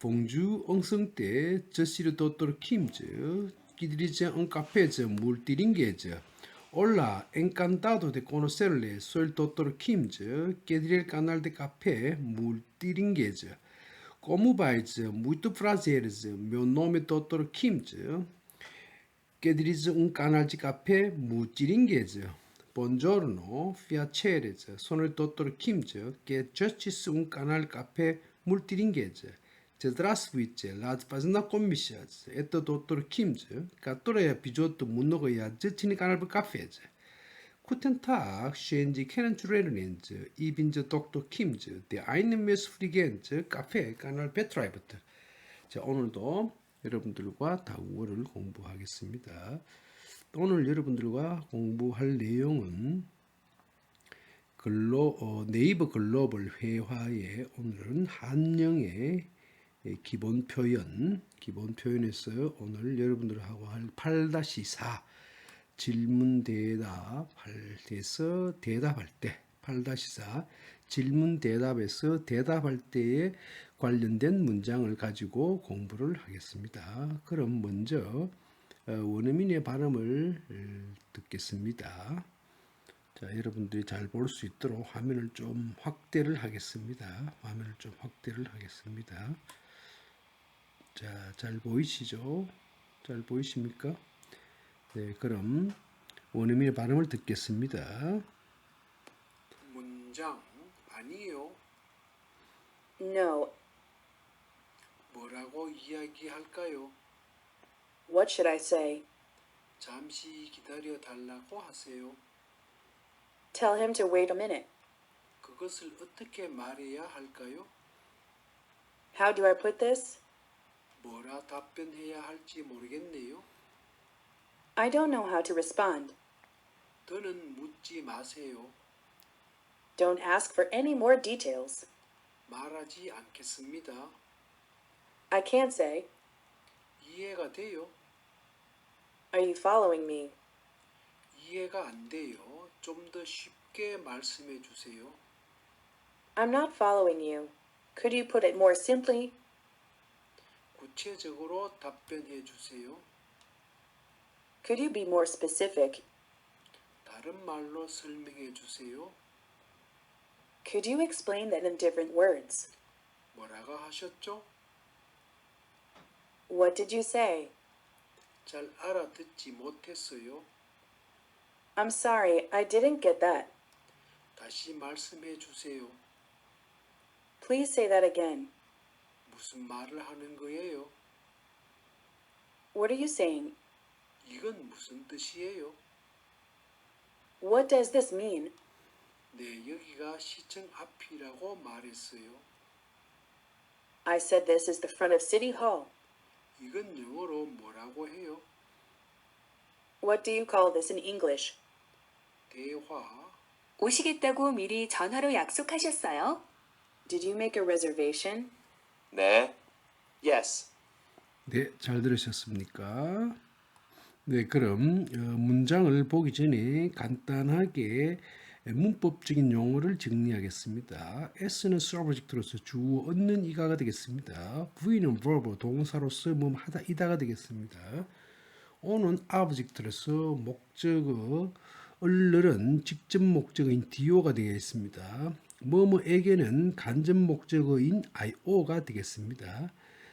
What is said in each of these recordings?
奉주엉성 때저씨를도또킴즈 기드리즈엉카페즈 물티링게즈 Hola, encantado de conocerle. Soy el doctor Kim, que dirige el canal de café Multilingues. Como vais? Muito prazer. Meu nome é Dr. Kim, que dirige um canal de café Multilingues. Buongiorno, piacere. Sono il dottor Kim, che gestisce un canale caffè multilingues. Здравствуйте, рад познакомиться. Это доктор Ким즈, который пьет много ячеников кафе. Guten Tag, schön Sie kennenzulernen. Ich bin der Dr. Kim즈, der einen Messfrequenz Kaffee Kanal 오늘도 여러분들과 다국어를 공부하겠습니다. 오늘 여러분들과 공부할 내용은 글로, 어, 네이버 글로벌 회화에 오늘은 한영의 기본 표현, 기본 표현에서 오늘 여러분들하고 할 8-4 질문 대답 할때서 대답할 때 8-4 질문 대답에서 대답할 때에 관련된 문장을 가지고 공부를 하겠습니다. 그럼 먼저 어, 원어민의 발음을 어, 듣겠습니다. 자, 여러분들이 잘 볼 수 있도록 화면을 좀 확대를 하겠습니다. 화면을 좀 확대를 하겠습니다. 자, 잘 보이시죠? 잘 보이십니까? 네, 그럼 원어민의 발음을 듣겠습니다. 문장 아니에요. No. 뭐라고 이야기할까요? What should I say? 잠시 기다려 달라고 하세요. Tell him to wait a minute. 그것을 어떻게 말해야 할까요? How do I put this? 뭐라 답변해야 할지 모르겠네요. I don't know how to respond. 더는 묻지 마세요. Don't ask for any more details. 말하지 않겠습니다. I can't say. 이해가 돼요? Are you following me? 이해가 안 돼요. 좀 더 쉽게 말씀해 주세요. I'm not following you. Could you put it more simply? 구체적으로 답변해 주세요. Could you be more specific? 다른 말로 설명해 주세요. Could you explain that in different words? 뭐라고 하셨죠? What did you say? 잘 알아듣지 못했어요. I'm sorry, I didn't get that. 다시 말씀해 주세요. Please say that again. 무슨 말을 하는 거예요? What are you saying? 이건 무슨 뜻이에요? What does this mean? 네, 여기가 시청 앞이라고 말했어요. I said this is the front of City Hall. 이건 영어로 뭐라고 해요? What do you call this in English? 대화. 오시겠다고 미리 전화로 약속하셨어요? Did you make a reservation? 네. Yes. 네, 잘 들으셨습니까? 네, 그럼 어, 문장을 보기 전에 간단하게 문법적인 용어를 정리하겠습니다. S는 subject로서 주어 얻는 이가가 되겠습니다. V는 verb 동사로서 뭐 하다 이다가 되겠습니다. O는 object로서 목적어 얼른 직접 목적어인 do가 되겠습니다. 뭐뭐에게는 간접 목적어인 io가 되겠습니다.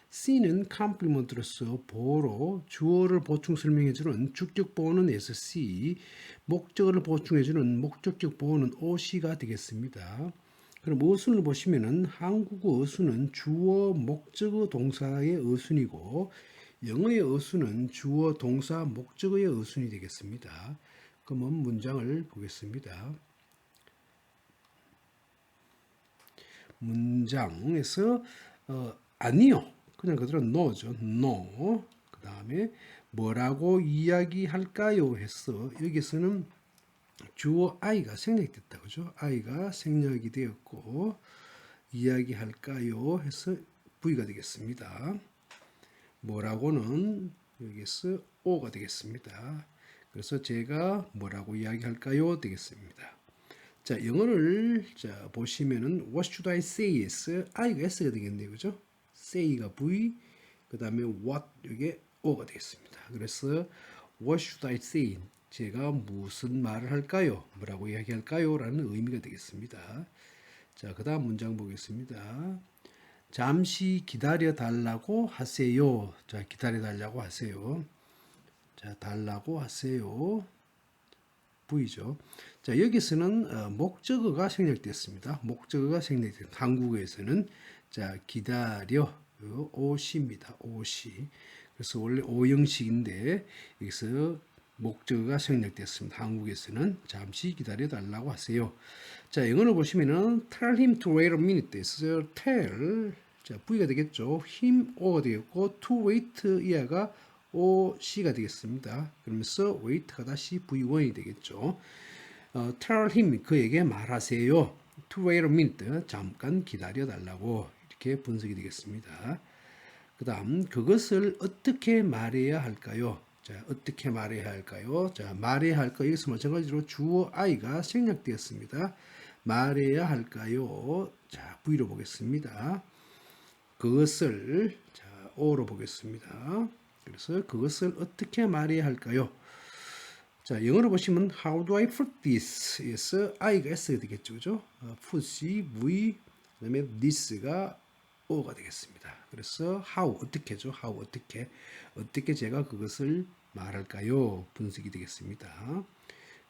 C는 컴플리먼트로서 보로 주어를 보충 설명해주는 주격 보어는 SC, 목적어를 보충해주는 목적격 보어는 OC가 되겠습니다. 그럼 어순을 보시면은 한국어 어순은 주어, 목적어, 동사의 어순이고 영어의 어순은 주어, 동사, 목적어의 어순이 되겠습니다. 그러면 문장을 보겠습니다. 문장에서 어, 아니요. 그냥 그대로 no죠. no. 그 다음에 뭐라고 이야기할까요? 했어. 여기서는 주어 I가 생략됐다. 그죠? I가 생략이 되었고 이야기할까요? 해서 V가 되겠습니다. 뭐라고는 여기서 O가 되겠습니다. 그래서 제가 뭐라고 이야기할까요? 되겠습니다. 자, 영어를 자, 보시면은 what should I say s I가 S가 되겠네요. 그죠? say가 V 그다음에 what 이게 O가 되겠습니다. 그래서 what should I say? 제가 무슨 말을 할까요? 뭐라고 이야기할까요? 라는 의미가 되겠습니다. 자, 그다음 문장 보겠습니다. 잠시 기다려 달라고 하세요. 자, 기다려 달라고 하세요. 자, 달라고 하세요. V죠. 자, 여기서는 어, 목적어가 생략됐습니다. 목적어가 생략된 한국어에서는 자, 기다려 요 오시입니다. 오시. 그래서 원래 오형식인데 여기서 목적어가 생략됐습니다. 한국에서는 잠시 기다려 달라고 하세요. 자, 영어로 보시면은 tell him to wait a minute 있어요. tell 자, V가 되겠죠. him O가 되겠고 to wait 이하가 OC가 되겠습니다. 그러면서 wait가 다시 V1이 되겠죠. 어, tell him 그에게 말하세요. to wait a minute 잠깐 기다려 달라고 이렇게 분석이 되겠습니다. 그 다음 그것을 어떻게 말해야 할까요? 자 어떻게 말해야 할까요? 자 말해야 할까 여기서 마찬가지로 주어 I가 생략되었습니다. 말해야 할까요? 자 V로 보겠습니다. 그것을 자 O로 보겠습니다. 그래서 그것을 어떻게 말해야 할까요? 자, 영어로 보시면 how do I put this? 에서 I가 S가 되겠죠. 그죠? 어, put이 V 그다음에 this가 O가 되겠습니다. 그래서 how 어떻게죠? how 어떻게 어떻게 제가 그것을 말할까요? 분석이 되겠습니다.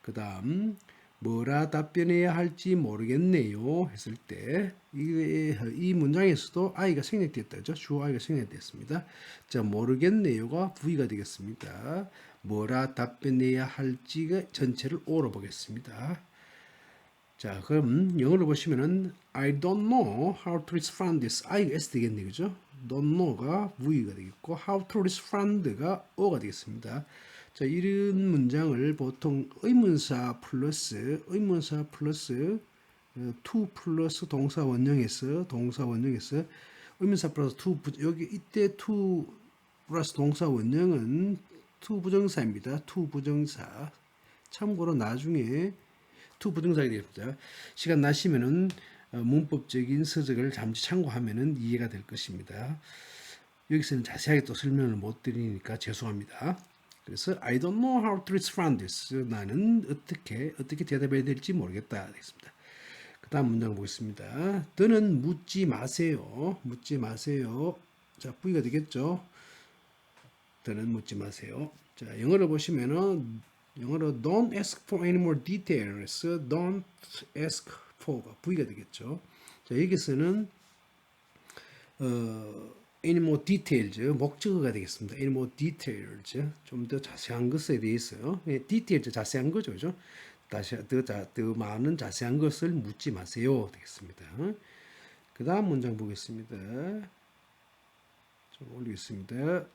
그다음 뭐라 답변해야 할지 모르겠네요 했을 때 이 이 문장에서도 I가 생략됐다죠. 주어 I가 생략됐습니다. 자 모르겠네요가 V가 되겠습니다. 뭐라 답변해야 할지가 전체를 O로 보겠습니다. 자, 그럼 영어로 보시면은 I don't know how to respond this. I가 S 되겠네, 그죠? don't know가 V가 되겠고 how to respond가 O가 되겠습니다. 자, 이런 문장을 보통 의문사 플러스 의문사 플러스 어, to 플러스 동사 원형에서 동사 원형에서 의문사 플러스 부, 여기 이때 to 플러스 동사 원형은 to 부정사입니다. to 부정사. 참고로 나중에 to 부정사가 되겠습니다. 시간 나시면은 어, 문법적인 서적을 잠시 참고하면은 이해가 될 것입니다. 여기서는 자세하게 또 설명을 못 드리니까 죄송합니다. 그래서 I don't know how to respond this. 나는 어떻게 어떻게 대답해야 될지 모르겠다 되겠습니다. 그 다음 문장 보겠습니다. 더는 묻지 마세요. 묻지 마세요. 자, V가 되겠죠. 더는 묻지 마세요. 자, 영어로 보시면은 영어로 don't ask for any more details. don't ask for가 V가 되겠죠. 자, 여기서는 어, any more details 목적어가 되겠습니다. any more details 좀 더 자세한 것에 대해서 예, details 자세한 거죠, 그죠? 다시 더, 자, 더 많은 자세한 것을 묻지 마세요 되겠습니다. 그 다음 문장 보겠습니다. 좀 올리겠습니다.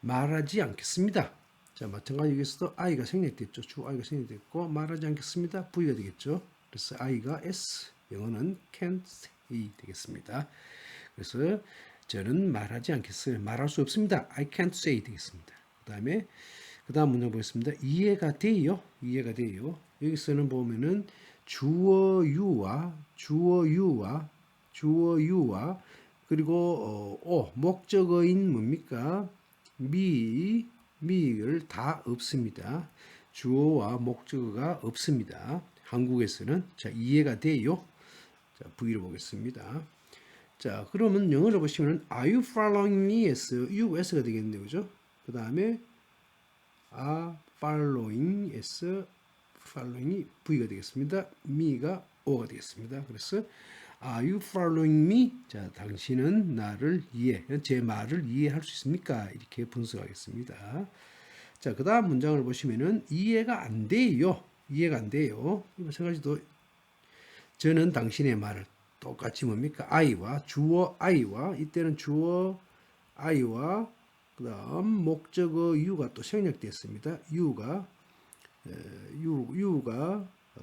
말하지 않겠습니다. 자, 마찬가지 여기서도 I가 생략됐죠. 주 I가 생략됐고 말하지 않겠습니다. V가 되겠죠. 그래서 I가 S, 영어는 can't say 되겠습니다. 그래서 저는 말하지 않겠어요. 말할 수 없습니다. I can't say 되겠습니다. 그 다음에 그 다음 문장 보겠습니다. 이해가 돼요. 이해가 돼요. 여기서는 보면은 주어 유와 주어 유와 주어 유와 그리고 어, 오 목적어인 뭡니까? 미 미를 다 없습니다. 주어와 목적어가 없습니다. 한국에서는 자 이해가 돼요. 자 V로 보겠습니다. 자 그러면 영어로 보시면 Are you following me?에서 US가 되겠네요, 그죠? 그 다음에 are following에서 following이 V가 되겠습니다. me가 O가 되겠습니다. 그래서 Are you following me? 자, 당신은 나를 이해, 제 말을 이해할 수 있습니까? 이렇게 분석하겠습니다. 자, 그 다음 문장을 보시면은 이해가 안 돼요. 이해가 안 돼요. 마찬가지도 저는 당신의 말을 똑같이 뭡니까? I와 주어 I와 이때는 주어 I와 그다음 목적어 you가 또 생략됐습니다. you, you가 어,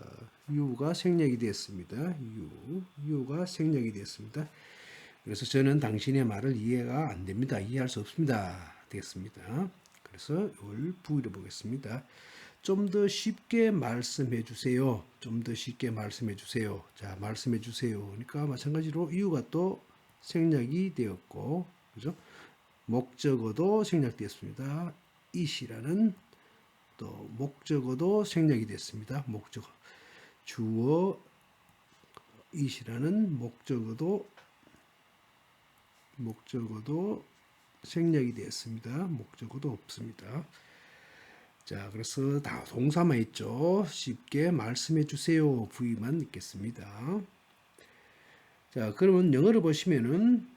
you가 생략이 됐습니다. you, you가 생략이 됐습니다. 그래서 저는 당신의 말을 이해가 안 됩니다. 이해할 수 없습니다. 되겠습니다. 그래서 이걸 부위를 보겠습니다. 좀 더 쉽게 말씀해 주세요. 좀 더 쉽게 말씀해 주세요. 자, 말씀해 주세요. 그러니까 마찬가지로 이유가 또 생략이 되었고, 그죠? 목적어도 생략되었습니다. 이시라는 또 목적어도 생략이 됐습니다. 목적어. 주어 이시라는 목적어도 목적어도 생략이 되었습니다. 목적어도 없습니다. 자, 그래서 다 동사만 있죠. 쉽게 말씀해 주세요. 부위만 있겠습니다. 자, 그러면 영어를 보시면은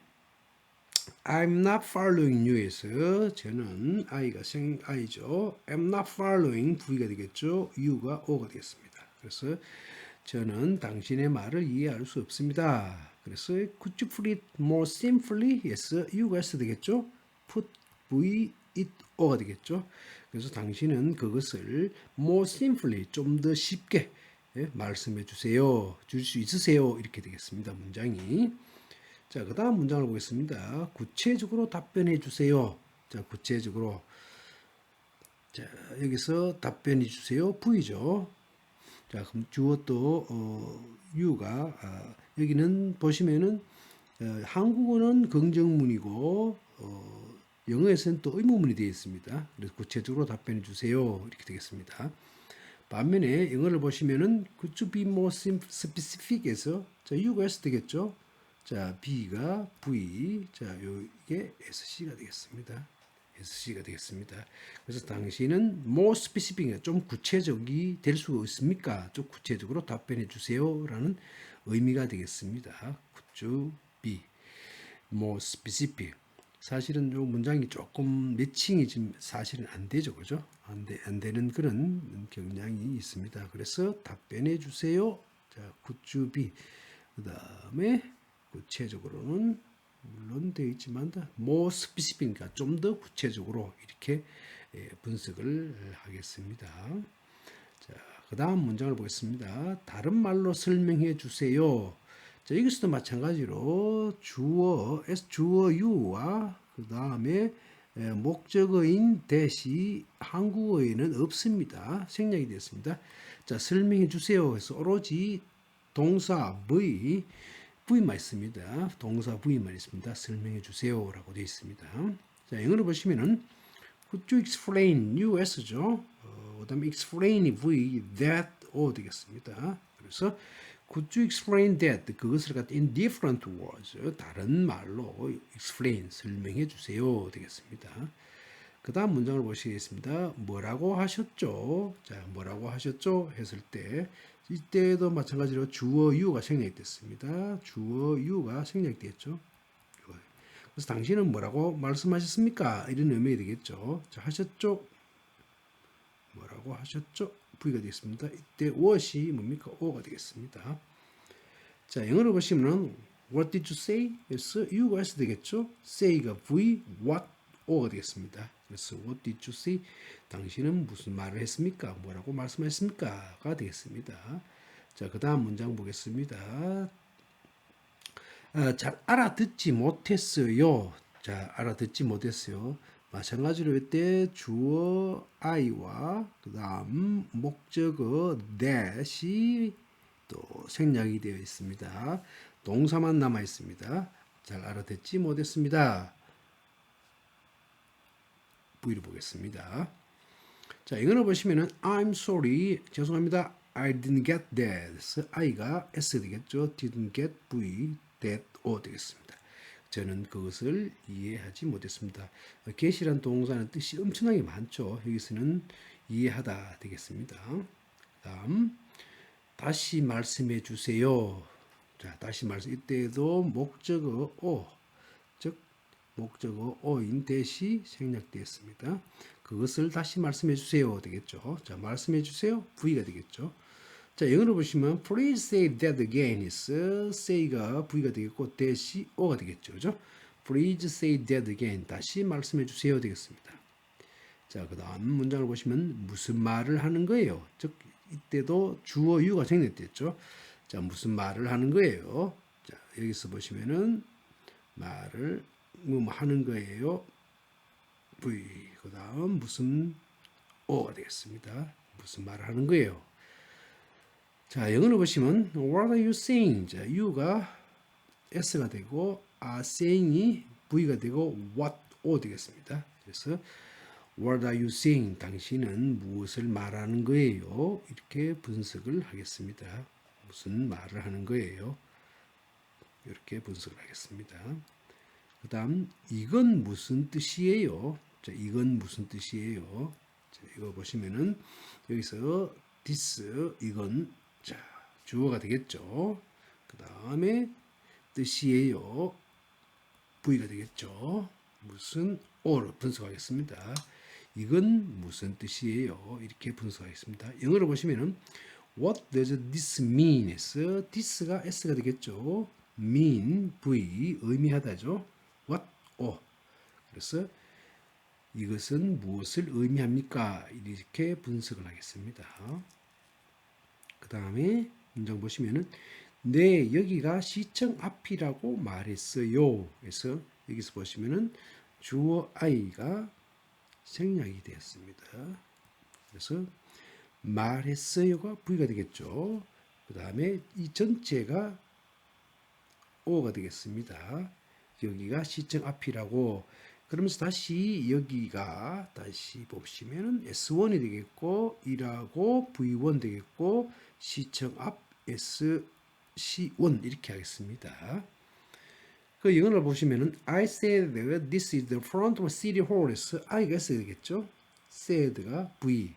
I'm not following you에서 저는 I가 생 I죠. I'm not following V가 되겠죠. You가 O가 되겠습니다. 그래서 저는 당신의 말을 이해할 수 없습니다. 그래서 could you put it more simply? Yes, You가 S 되겠죠. Put V it O가 되겠죠. 그래서 당신은 그것을 more simply 좀 더 쉽게 예, 말씀해 주세요. 줄 수 있으세요. 이렇게 되겠습니다. 문장이. 자, 그 다음 문장을 보겠습니다. 구체적으로 답변해 주세요. 자, 구체적으로. 자, 여기서 답변해 주세요. V죠. 자, 그럼 주어 또, 어, U가, 아, 여기는 보시면은, 어, 한국어는 긍정문이고, 어, 영어에서는 또 의문문이 되어 있습니다. 그래서 구체적으로 답변해 주세요. 이렇게 되겠습니다. 반면에 영어를 보시면은 could you be more specific에서 자, U가 S 되겠죠. 자, B가 V, 자, 요 이게 SC가 되겠습니다. SC가 되겠습니다. 그래서 당신은 more specific, 좀 구체적이 될수 있습니까? 좀 구체적으로 답변해 주세요라는 의미가 되겠습니다. Could you be more specific? 사실은 요 문장이 조금 매칭이 지금 사실은 안 되죠, 그죠? 안, 되, 안 되는 그런 경향이 있습니다. 그래서 답변해 주세요. 자, be 그 다음에 구체적으로는 물론 되어 있지만 more specific이니까 좀 더 구체적으로 이렇게 예, 분석을 하겠습니다. 자, 그 다음 문장을 보겠습니다. 다른 말로 설명해 주세요. 자, 여기서도 마찬가지로 주어, 주어 you와 그 다음에 목적어인 대시 한국어에는 없습니다. 생략이 되었습니다. 자, 설명해 주세요. 해서 오로지 동사 V, V만 있습니다. 동사 V만 있습니다. 설명해 주세요 라고 되어 있습니다. 자, 영어로 보시면은 Could you explain US죠? 어, 그 다음에 explain V that O 되겠습니다. 그래서 Could you explain that 그것을 갖다 in different words 다른 말로 explain 설명해 주세요 되겠습니다. 그 다음 문장을 보시겠습니다. 뭐라고 하셨죠? 자, 뭐라고 하셨죠? 했을 때 이때도 마찬가지로 주어 you가 생략됐습니다. 주어 you가 생략됐죠. 그래서 당신은 뭐라고 말씀하셨습니까? 이런 의미가 되겠죠. 자, 하셨죠? 뭐라고 하셨죠? V가 되겠습니다. 이때 what이 뭡니까? O가 되겠습니다. 자, 영어로 보시면은 What did you say? 그래서 you가 S 되겠죠? say가 V, what, O가 되겠습니다. 그래서 What did you say? 당신은 무슨 말을 했습니까? 뭐라고 말씀하셨습니까? 가 되겠습니다. 자, 그 다음 문장 보겠습니다. 아, 잘 알아듣지 못했어요. 자, 알아듣지 못했어요. 마찬가지로 이때 주어 I와 그 다음 목적어 that이 또 생략이 되어 있습니다. 동사만 남아 있습니다. 잘 알아듣지 못했습니다. V를 보겠습니다. 자, 영어로 보시면은 I'm sorry. 죄송합니다. I didn't get that. I가 S 되겠죠. didn't get V, that O 되겠습니다. 저는 그것을 이해하지 못했습니다. get이란 동사는 뜻이 엄청나게 많죠. 여기서는 이해하다 되겠습니다. 다음 다시 말씀해 주세요. 자, 다시 말씀 이때도 목적어 O 즉 목적어 오인 대시 생략되었습니다. 그것을 다시 말씀해 주세요 되겠죠. 자, 말씀해 주세요. V가 되겠죠. 자, 영어로 보시면 please say that again is say가 V가 되겠고 대시 O가 되겠죠. 그죠? Please say that again. 다시 말씀해 주세요 되겠습니다. 자, 그 다음 문장을 보시면 무슨 말을 하는 거예요. 즉, 이때도 주어 유가 생략됐죠. 자, 무슨 말을 하는 거예요. 자, 여기서 보시면은 말을 뭐 하는 거예요. V. 그 다음 무슨 O가 되겠습니다. 무슨 말을 하는 거예요. 자, 영어로 보시면 What are you saying? 자, you가 S가 되고 are saying이 V가 되고 what O 되겠습니다. 그래서 What are you saying? 당신은 무엇을 말하는 거예요? 이렇게 분석을 하겠습니다. 무슨 말을 하는 거예요? 이렇게 분석을 하겠습니다. 그 다음 이건 무슨 뜻이에요? 자, 이건 무슨 뜻이에요? 자, 이거 보시면은 여기서 this 이건 자 주어가 되겠죠. 그 다음에 뜻이에요. V가 되겠죠. 무슨 O를 분석하겠습니다. 이건 무슨 뜻이에요? 이렇게 분석하겠습니다. 영어로 보시면은 What does this mean? 에서 this가 s가 되겠죠. mean, v, 의미하다죠. what, o. 그래서 이것은 무엇을 의미합니까? 이렇게 분석을 하겠습니다. 그 다음에 문장 보시면은 네 여기가 시청 앞이라고 말했어요. 그래서 여기서 보시면은 주어 i가 생략이 되었습니다. 그래서 말했어요가 v가 되겠죠. 그 다음에 이 전체가 o가 되겠습니다. 여기가 시청 앞이라고 그러면서 다시 여기가 다시 보시면은 S1이 되겠고 이라고 V1 되겠고 시청 앞 SC1 이렇게 하겠습니다. 그 영어를 보시면은 I said this is the front of city hall에서 I가 S 되겠죠. said가 V,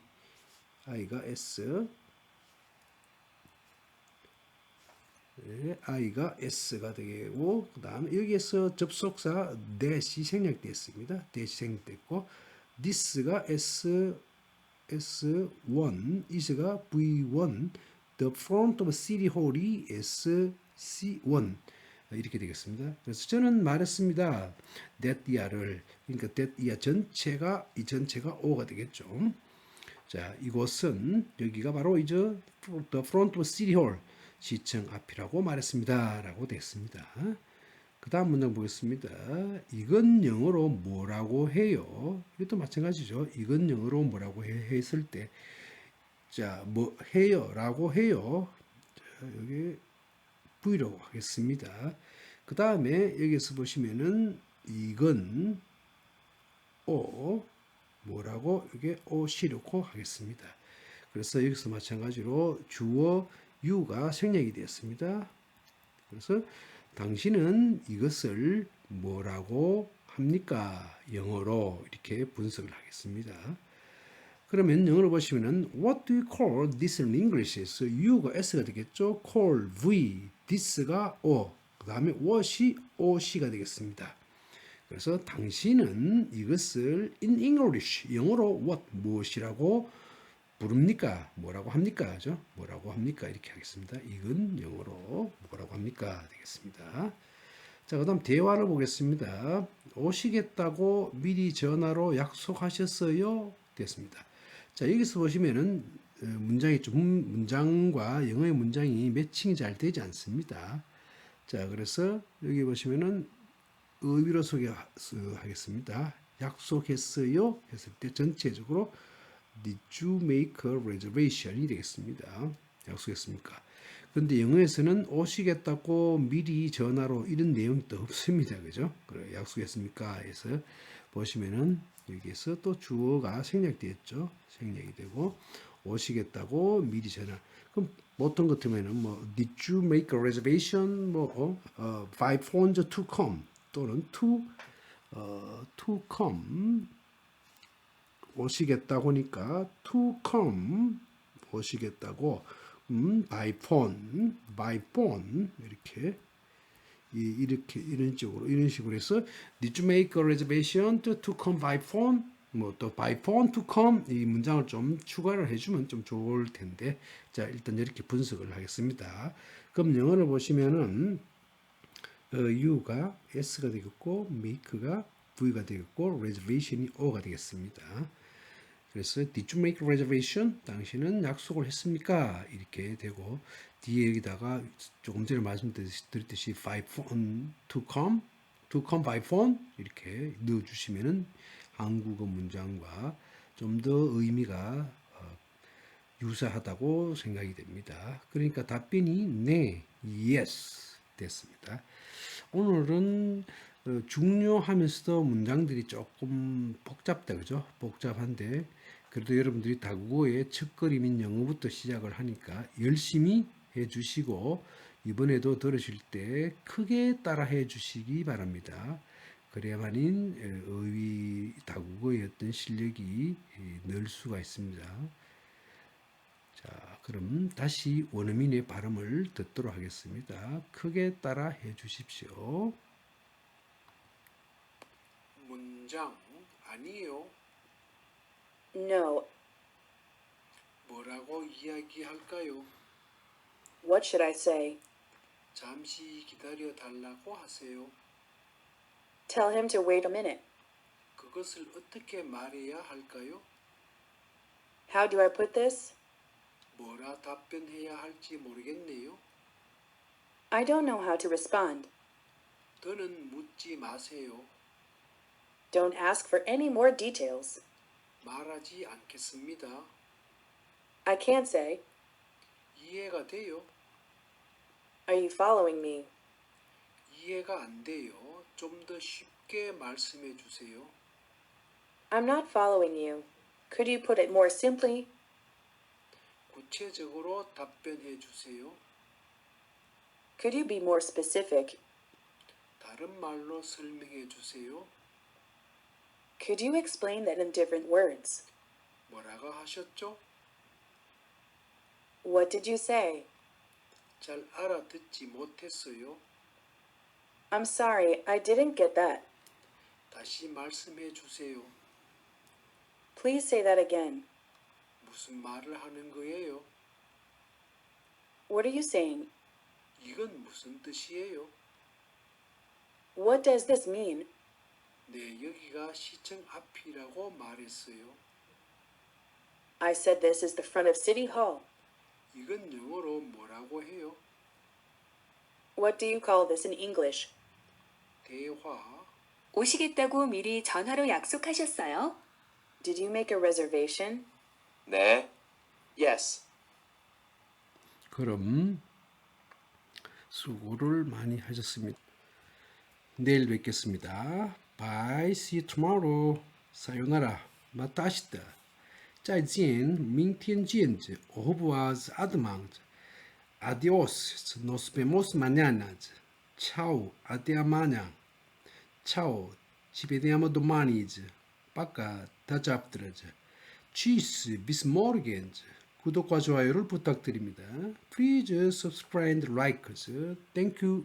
I가 S, 네, I가 S가 되고 그 다음 여기에서 접속사 that이 생략되었습니다. that이 생략됐고 this가 S, S1, is가 V1, the front of city hall이 SC1 이렇게 되겠습니다. 그래서 저는 말했습니다. that 이하를 그러니까 that 이하 전체가 이 전체가 O가 되겠죠. 자, 이곳은 여기가 바로 이제 the front of city hall 시청 앞이라고 말했습니다라고 됐습니다. 그 다음 문장 보겠습니다. 이건 영어로 뭐라고 해요? 이것도 마찬가지죠. 이건 영어로 뭐라고 해, 했을 때, 자, 뭐 해요라고 해요. 자, 여기 V라고 하겠습니다. 그 다음에 여기서 보시면은 이건 O 뭐라고 이게 오시려고 하겠습니다. 그래서 여기서 마찬가지로 주어 유가 생략이 되었습니다. 그래서 당신은 이것을 뭐라고 합니까? 영어로 이렇게 분석을 하겠습니다. 그러면 영어로 보시면은 What do you call this in English에서 U가 S가 되겠죠. Call V, this가 O, 그 다음에 what이 OC가 되겠습니다. 그래서 당신은 이것을 in English 영어로 what 무엇이라고 부릅니까? 뭐라고 합니까? 죠 뭐라고 합니까? 이렇게 하겠습니다. 이건 영어로 뭐라고 합니까? 되겠습니다. 자, 그 다음 대화를 보겠습니다. 오시겠다고 미리 전화로 약속하셨어요? 됐습니다. 자, 여기서 보시면은 어, 문장이 좀 문장과 영어의 문장이 매칭이 잘 되지 않습니다. 자, 그래서 여기 보시면은 의미로 소개하겠습니다. 약속했어요? 했을 때 전체적으로 Did you make a reservation이 되겠습니다. 약속했습니까? 근데 영어에서는 오시겠다고 미리 전화로 이런 내용이 또 없습니다. 그죠? 그래, 약속했습니까? 해서 보시면은 여기에서 또 주어가 생략되었죠. 생략이 되고 오시겠다고 미리 전화. 그럼 보통 같으면은 뭐 Did you make a reservation? 뭐 어, 어, by phone to come 또는 to 어, to come 오시겠다고 하니까 to come 오시겠다고 음, by phone, by phone 이렇게 이, 이렇게 이런 식으로 이런 식으로 해서 did you make a reservation to, to come by phone? 뭐또 by phone to come 이 문장을 좀 추가를 해주면 좀 좋을 텐데 자 일단 이렇게 분석을 하겠습니다. 그럼 영어를 보시면은 어, U가 S가 되겠고 make가 V가 되겠고 reservation이 O가 되겠습니다. 그래서 Did you make reservation? 당신은 약속을 했습니까? 이렇게 되고 뒤에 여기다가 조금 전에 말씀드렸듯이 by phone to come, to come by phone 이렇게 넣어주시면은 한국어 문장과 좀 더 의미가 어, 유사하다고 생각이 됩니다. 그러니까 답변이 네, yes 됐습니다. 오늘은 어, 중요하면서도 문장들이 조금 복잡다 그죠? 복잡한데 그래도 여러분들이 다국어의 첫걸음인 영어부터 시작을 하니까 열심히 해 주시고 이번에도 들으실 때 크게 따라해 주시기 바랍니다. 그래야만인 에, 어휘 다국어의 어떤 실력이 에, 늘 수가 있습니다. 자, 그럼 다시 원어민의 발음을 듣도록 하겠습니다. 크게 따라 해 주십시오. 문장 아니에요. No. 뭐라고 이야기할까요? What should I say? 잠시 기다려 달라고 하세요. Tell him to wait a minute. 그것을 어떻게 말해야 할까요? How do I put this? 뭐라 답변해야 할지 모르겠네요. I don't know how to respond. 더는 묻지 마세요. Don't ask for any more details. 말하지 않겠습니다. I can't say. 이해가 돼요? Are you following me? 이해가 안 돼요. 좀 더 쉽게 말씀해 주세요. I'm not following you. Could you put it more simply? 구체적으로 답변해 주세요. Could you be more specific? 다른 말로 설명해 주세요. Could you explain that in different words? 뭐라고 하셨죠? What did you say? 잘 알아듣지 못했어요. I'm sorry, I didn't get that. 다시 말씀해 주세요. Please say that again. 무슨 말을 하는 거예요? What are you saying? 이건 무슨 뜻이에요? What does this mean? 네, 여기가 시청 앞이라고 말했어요. I said this is the front of City Hall. 이건 영어로 뭐라고 해요? What do you call this in English? 대화. 오시겠다고 미리 전화로 약속하셨어요? Did you make a reservation? 네. Yes. 그럼 수고를 많이 하셨습니다. 내일 뵙겠습니다. Bye. See you tomorrow. 사요나라. 마타시다. 再见，明天见。Au revoir, à demain. Adiós. Nos vemos mañana. Chao. Hasta mañana. Chao. Ci vediamo domani. Пока. 다 잡들어져. Cheers. Bis morgen. 구독과 좋아요를 부탁드립니다. Please subscribe and like us. Thank you.